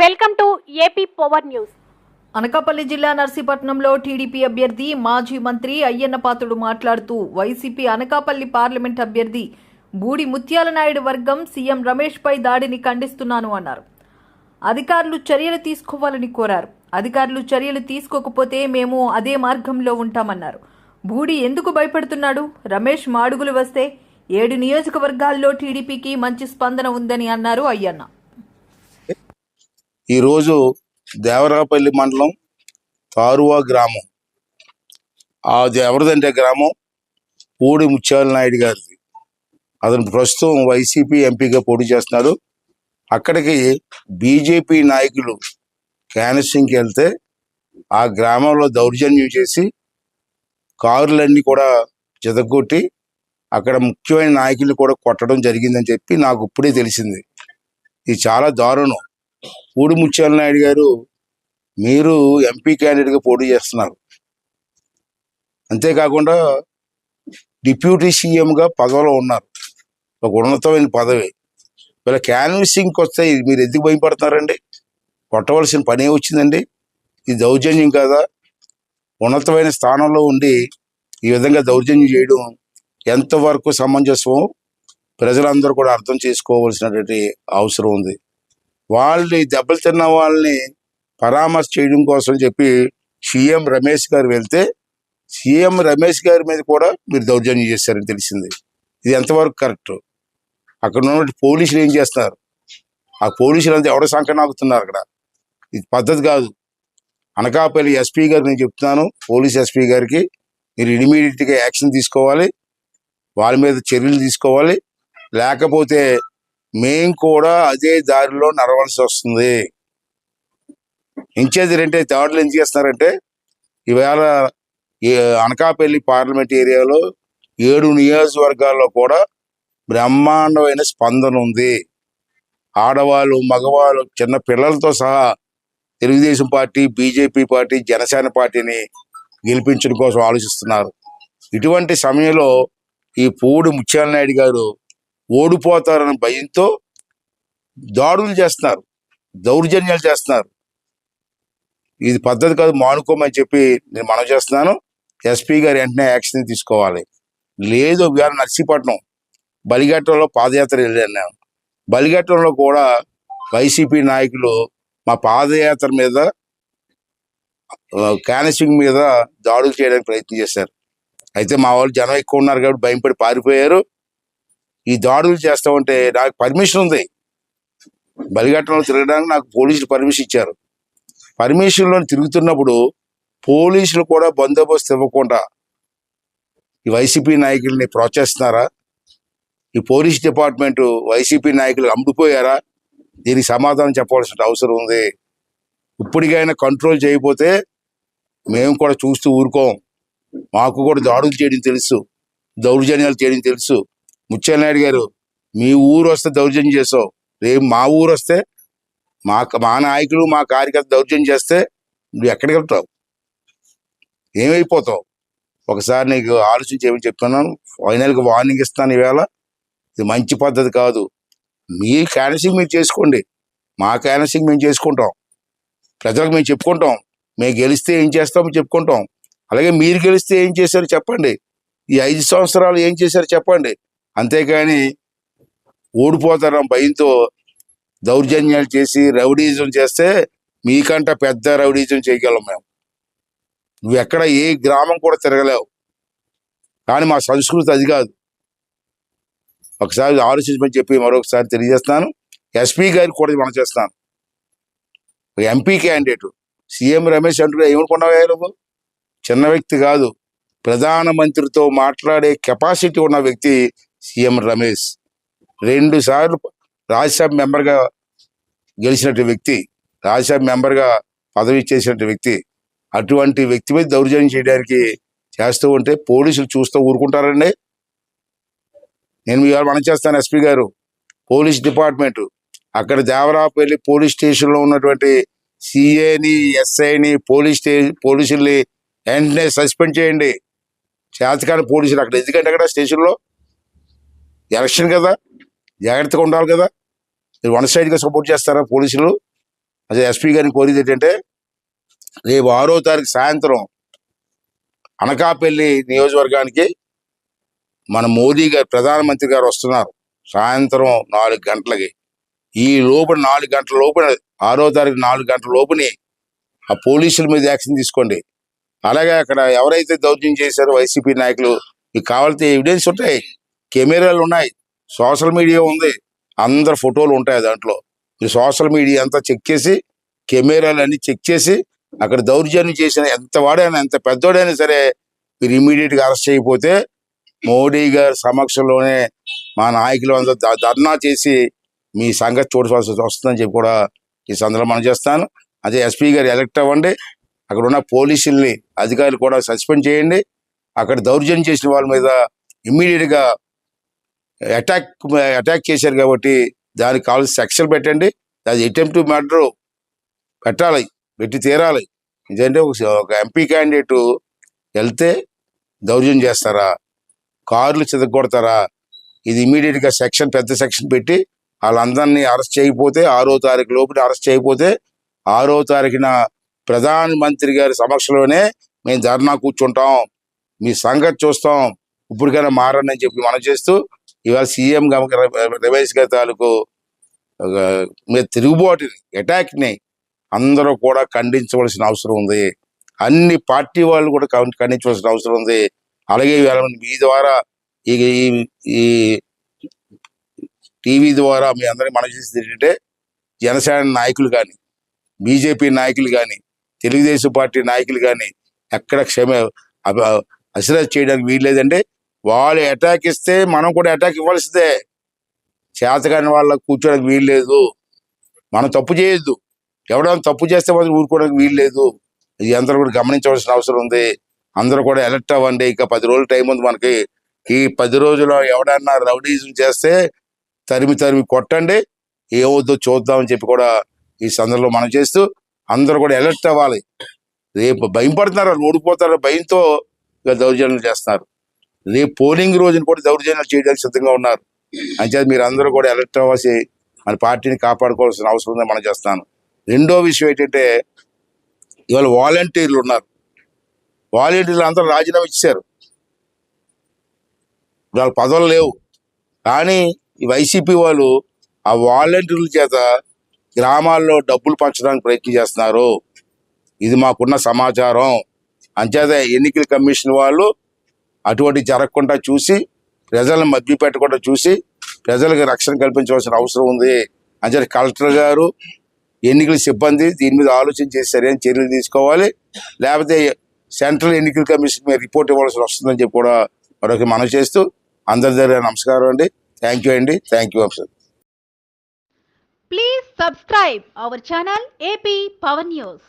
Welcome to AP power news. Anakapalli జిల్లా నర్సీపట్నంలో TDP అభ్యర్థి మాజీ మంత్రి అయ్యన్న పాత్రుడు మాట్లాడుతూ వైసీపీ అనకాపల్లి పార్లమెంట్ అభ్యర్థి బూడి ముత్యాల నాయుడు వర్గం సీఎం రమేష్పై దాడిని ఖండిస్తున్నాను అన్నారు. అధికారులు చర్యలు తీసుకోవాలని కోరారు. అధికారులు చర్యలు తీసుకోకపోతే మేము అదే మార్గంలో ఉంటామన్నారు. బూడి ఎందుకు భయపడుతున్నాడు? రమేష్ మాడుగులు వస్తే ఏడు నియోజకవర్గాల్లో టీడీపీకి మంచి స్పందన ఉందని అన్నారు అయ్యన్న. ఈరోజు దేవరాపల్లి మండలం తారువా గ్రామం. అది ఎవరిదంటే గ్రామం పూడి ముత్యాల నాయుడు గారిది. అతను ప్రస్తుతం వైసీపీ ఎంపీగా పోటీ చేస్తున్నాడు. అక్కడికి బీజేపీ నాయకులు క్యాన్సింగ్కి వెళ్తే ఆ గ్రామంలో దౌర్జన్యం చేసి కారులన్నీ కూడా చెదగొట్టి అక్కడ ముఖ్యమైన నాయకులు కూడా కొట్టడం జరిగిందని చెప్పి నాకు ఇప్పుడే తెలిసింది. ఇది చాలా దారుణం. పూడి ముత్యాల నాయుడు గారు మీరు ఎంపీ క్యాండిడేట్గా పోటీ చేస్తున్నారు. అంతేకాకుండా డిప్యూటీ సీఎంగా పదవిలో ఉన్నారు. ఒక ఉన్నతమైన పదవి. వీళ్ళ క్యాన్వసింగ్కి వస్తే మీరు ఎందుకు భయపడుతున్నారండి? కొట్టవలసిన పనే వచ్చిందండి ఇది దౌర్జన్యం కాదా? ఉన్నతమైన స్థానంలో ఉండి ఈ విధంగా దౌర్జన్యం చేయడం ఎంతవరకు సమంజసమో ప్రజలందరూ కూడా అర్థం చేసుకోవాల్సినటువంటి అవసరం ఉంది. వాళ్ళని దెబ్బలు తిన్న వాళ్ళని పరామర్శ చేయడం కోసం చెప్పి సీఎం రమేష్ గారు వెళ్తే సీఎం రమేష్ గారి మీద కూడా మీరు దౌర్జన్యం చేశారని తెలిసింది. ఇది ఎంతవరకు కరెక్ట్? అక్కడ ఉన్నటువంటి పోలీసులు ఏం చేస్తున్నారు? ఆ పోలీసులు అంతా ఎవడ సంకనాకుతున్నారు అక్కడ. ఇది పద్ధతి కాదు. అనకాపల్లి ఎస్పీ గారు నేను చెప్తున్నాను పోలీస్ ఎస్పీ గారికి మీరు ఇమీడియట్గా యాక్షన్ తీసుకోవాలి వాళ్ళ మీద చర్యలు తీసుకోవాలి. లేకపోతే మేం కూడా అదే దారిలో నడవలసి వస్తుంది. ఇంచేది రెంటే థర్డ్లు ఏం చేస్తున్నారంటే ఈవేళ ఈ అనకాపల్లి పార్లమెంట్ ఏరియాలో ఏడు నియోజకవర్గాల్లో కూడా బ్రహ్మాండమైన స్పందన ఉంది. ఆడవాళ్ళు మగవాళ్ళు చిన్న పిల్లలతో సహా Telugudesam party BJP party Janasena పార్టీని గెలిపించడం కోసం ఆలోచిస్తున్నారు. ఇటువంటి సమయంలో ఈ పూడి ముత్యాల నాయుడు గారు ఓడిపోతారనే భయంతో దాడులు చేస్తున్నారు దౌర్జన్యాలు చేస్తున్నారు. ఇది పద్ధతి కాదు మానుకోమని చెప్పి నేను మనం చేస్తున్నాను. ఎస్పీ గారు వెంటనే యాక్షన్ తీసుకోవాలి. లేదు వేళ నర్సీపట్నం బలిఘట్టంలో పాదయాత్ర వెళ్ళాను. నేను బలిఘట్టంలో కూడా వైసీపీ నాయకులు మా పాదయాత్ర మీద క్యానసింగ్ మీద దాడులు చేయడానికి ప్రయత్నం చేశారు. అయితే మా వాళ్ళు జనం ఎక్కువ ఉన్నారు కాబట్టి భయపడి పారిపోయారు. ఈ దాడులు చేస్తామంటే నాకు పర్మిషన్ ఉంది. బలిఘట్టంలో తిరగడానికి నాకు పోలీసులు పర్మిషన్ ఇచ్చారు. పర్మిషన్లో తిరుగుతున్నప్పుడు పోలీసులు కూడా బందోబస్తు ఇవ్వకుండా ఈ వైసీపీ నాయకుల్ని ప్రోత్సహిస్తున్నారా? ఈ పోలీస్ డిపార్ట్మెంట్ వైసీపీ నాయకులు అమ్ముడుపోయారా? దీనికి సమాధానం చెప్పవలసిన అవసరం ఉంది. ఇప్పటికైనా కంట్రోల్ చేయకపోతే మేము కూడా చూస్తూ ఊరుకోం. మాకు కూడా దాడులు చేయడం తెలుసు. దౌర్జన్యాలు చేయడం తెలుసు. ముత్యాలనాయుడు గారు మీ ఊరు వస్తే దౌర్జన్యం చేసావు రేపు మా ఊరు వస్తే మా మా నాయకులు మా కార్యకర్త దౌర్జన్యం చేస్తే నువ్వు ఎక్కడికి వెళ్తావు? ఏమైపోతావు? ఒకసారి నీకు ఆలోచించి ఏమని చెప్తున్నాను? ఫైనల్గా వార్నింగ్ ఇస్తాను ఈవేళ. ఇది మంచి పద్ధతి కాదు. మీ క్యాన్సింగ్ మీరు చేసుకోండి. మా క్యాన్సింగ్ మేము చేసుకుంటాం. ప్రజలకు మేము చెప్పుకుంటాం. మేము గెలిస్తే ఏం చేస్తామో చెప్పుకుంటాం. అలాగే మీరు గెలిస్తే ఏం చేశారు చెప్పండి. ఈ ఐదు సంవత్సరాలు ఏం చేశారు చెప్పండి. అంతేకాని ఓడిపోతారని భయంతో దౌర్జన్యాలు చేసి రౌడీజం చేస్తే మీకంట పెద్ద రౌడీజం చేయగలం మేము. నువ్వు ఎక్కడ ఏ గ్రామం కూడా తిరగలేవు. కానీ మా సంస్కృతి అది కాదు. ఒకసారి ఆలోచించమని చెప్పి మరొకసారి తెలియజేస్తాను ఎస్పీ గారికి కూడా మనం చేస్తాను ఎంపీ క్యాండిడేట్. సీఎం రమేష్ అంటూ ఏమనుకున్నావే నువ్వు? చిన్న వ్యక్తి కాదు. ప్రధానమంత్రితో మాట్లాడే కెపాసిటీ ఉన్న వ్యక్తి సీఎం రమేష్ రెండు సార్లు రాజ్యసభ మెంబర్గా గెలిచినట్టు వ్యక్తి రాజ్యసభ మెంబర్గా పదవి చేసినట్టు వ్యక్తి అటువంటి వ్యక్తి మీద దౌర్జన్యం చేయడానికి చేస్తూ ఉంటే పోలీసులు చూస్తూ ఊరుకుంటారండి. నేను ఇవాళ మనం చేస్తాను ఎస్పీ గారు. Police department. అక్కడ దేవరాపల్లి పోలీస్ స్టేషన్లో ఉన్నటువంటి సిఏని ఎస్ఐని పోలీస్ స్టే పోలీసుల్ని వెంటనే సస్పెండ్ చేయండి. చేతకాని పోలీసులు అక్కడ. ఎందుకంటే అక్కడ స్టేషన్లో ఎలక్షన్ కదా జాగ్రత్తగా ఉండాలి కదా. మీరు వన్ సైడ్గా సపోర్ట్ చేస్తారా పోలీసులు? అదే ఎస్పీ గారిని కోరేది ఏంటంటే రేపు ఆరో తారీఖు సాయంత్రం అనకాపల్లి నియోజకవర్గానికి మన మోదీ గారు ప్రధానమంత్రి గారు వస్తున్నారు. సాయంత్రం నాలుగు గంటలకి. ఈ లోపల నాలుగు గంటల లోపల ఆరో తారీఖు నాలుగు గంటల లోపుని ఆ పోలీసుల మీద యాక్షన్ తీసుకోండి. అలాగే అక్కడ ఎవరైతే దౌర్జన్యం చేశారో వైసీపీ నాయకులు మీకు కావాల్సిన ఎవిడెన్స్ ఉంటాయి. కెమెరాలు ఉన్నాయి. సోషల్ మీడియా ఉంది. అందరు ఫోటోలు ఉంటాయి దాంట్లో. మీరు సోషల్ మీడియా అంతా చెక్ చేసి కెమెరాలు అన్ని చెక్ చేసి అక్కడ దౌర్జన్యం చేసిన ఎంత వాడైనా ఎంత పెద్దోడైనా సరే మీరు ఇమీడియట్గా అరెస్ట్ చేయకపోతే మోడీ గారి సమక్షంలోనే మా నాయకులు అందరూ ధర్నా చేసి మీ సంగతి చూడవలసి వస్తుందని చెప్పి కూడా ఈ సందర్భం మనం చేస్తాను. అదే ఎస్పీ గారు ఎలక్ట్ అవ్వండి. అక్కడ ఉన్న పోలీసుల్ని అధికారులు కూడా సస్పెండ్ చేయండి. అక్కడ దౌర్జన్యం చేసిన వాళ్ళ మీద ఇమ్మీడియట్గా అటాక్ అటాక్ చేశారు కాబట్టి దానికి కావాల్సిన సెక్షన్ పెట్టండి. అది అటెంప్ట్ మర్డర్ పెట్టాలి. పెట్టి తీరాలి. ఇదంటే ఒక ఎంపీ క్యాండిడేట్ వెళ్తే దౌర్జన్యం చేస్తారా? కార్లు చెదగొడతారా ఇది ఇమీడియట్గా సెక్షన్ పెద్ద సెక్షన్ పెట్టి వాళ్ళందరినీ అరెస్ట్ చేయకపోతే ఆరో తారీఖు లోపల అరెస్ట్ చేయకపోతే ఆరో తారీఖున ప్రధాన మంత్రి గారి సమక్షంలోనే మేము ధర్నా కూర్చుంటాం. మీ సంగతి చూస్తాం. ఇప్పటికైనా మారని చెప్పి మనం చేస్తూ ఇవాళ సీఎం రమేష్ గారి తాలూకు మీద తిరుగుబాటుని అటాక్ని అందరూ కూడా ఖండించవలసిన అవసరం ఉంది. అన్ని పార్టీ వాళ్ళు కూడా ఖండించవలసిన అవసరం ఉంది. అలాగే ఇవాళ మీ ద్వారా ఈ ఈ- టీవీ ద్వారా మీ అందరికీ మనం చేసేది ఏంటంటే జనసేన నాయకులు కానీ బీజేపీ నాయకులు కానీ తెలుగుదేశం పార్టీ నాయకులు కానీ ఎక్కడ క్షమ అసలు చేయడానికి వీల్లేదంటే వాళ్ళు అటాక్ ఇస్తే మనం కూడా అటాక్ ఇవ్వాల్సిందే. చేతకాని వాళ్ళకి కూర్చోడానికి వీల్లేదు మనం తప్పు చేయొద్దు. ఎవడైనా తప్పు చేస్తే మాత్రం ఊరుకోవడానికి వీల్లేదు ఇది అందరూ కూడా గమనించవలసిన అవసరం ఉంది. అందరూ కూడా ఎలక్ట్ అవ్వండి. ఇక పది రోజులు టైం ఉంది మనకి. ఈ పది రోజుల్లో ఎవడన్నా రౌడీజం చేస్తే తరిమి తరిమి కొట్టండి. ఏవద్దో చూద్దామని చెప్పి కూడా ఈ సందర్భంలో మనం చేస్తూ అందరూ కూడా ఎలర్ట్ అవ్వాలి. రేపు భయం పడుతున్నారు. ఓడిపోతారు. భయంతో ఇక దౌర్జన్యాలు చేస్తున్నారు. రేపు పోలింగ్ రోజున కూడా దౌర్జన్యాలు చేయడానికి సిద్ధంగా ఉన్నారు. అంచేది మీరు అందరూ కూడా ఎలక్ట్ అవ్వాల్సి మన పార్టీని కాపాడుకోవాల్సిన అవసరం ఉందని మనం చేస్తాను రెండో విషయం ఏంటంటే ఇవాళ వాలంటీర్లు ఉన్నారు. వాలంటీర్లు అందరూ రాజీనామా ఇచ్చారు. వాళ్ళ పదవులు లేవు. కానీ ఈ వైసీపీ వాళ్ళు ఆ వాలంటీర్ల చేత గ్రామాల్లో డబ్బులు పంచడానికి ప్రయత్నం చేస్తున్నారు. ఇది మాకున్న సమాచారం. అంచేత ఎన్నికల కమిషన్ వాళ్ళు అటువంటి జరగకుండా చూసి ప్రజలను మభ్య పెట్టకుండా చూసి ప్రజలకు రక్షణ కల్పించవలసిన అవసరం ఉంది అంచేత కలెక్టర్ గారు ఎన్నికల సిబ్బంది దీని మీద ఆలోచన చేసి సరైన చర్యలు తీసుకోవాలి. లేకపోతే సెంట్రల్ ఎన్నికల కమిషన్ మీద రిపోర్ట్ ఇవ్వాల్సి వస్తుందని చెప్పి కూడా మరొక మనం చేస్తూ అందరి దగ్గర నమస్కారం అండి. థ్యాంక్ యూ అండి. Thank you sir please subscribe our channel AP Power news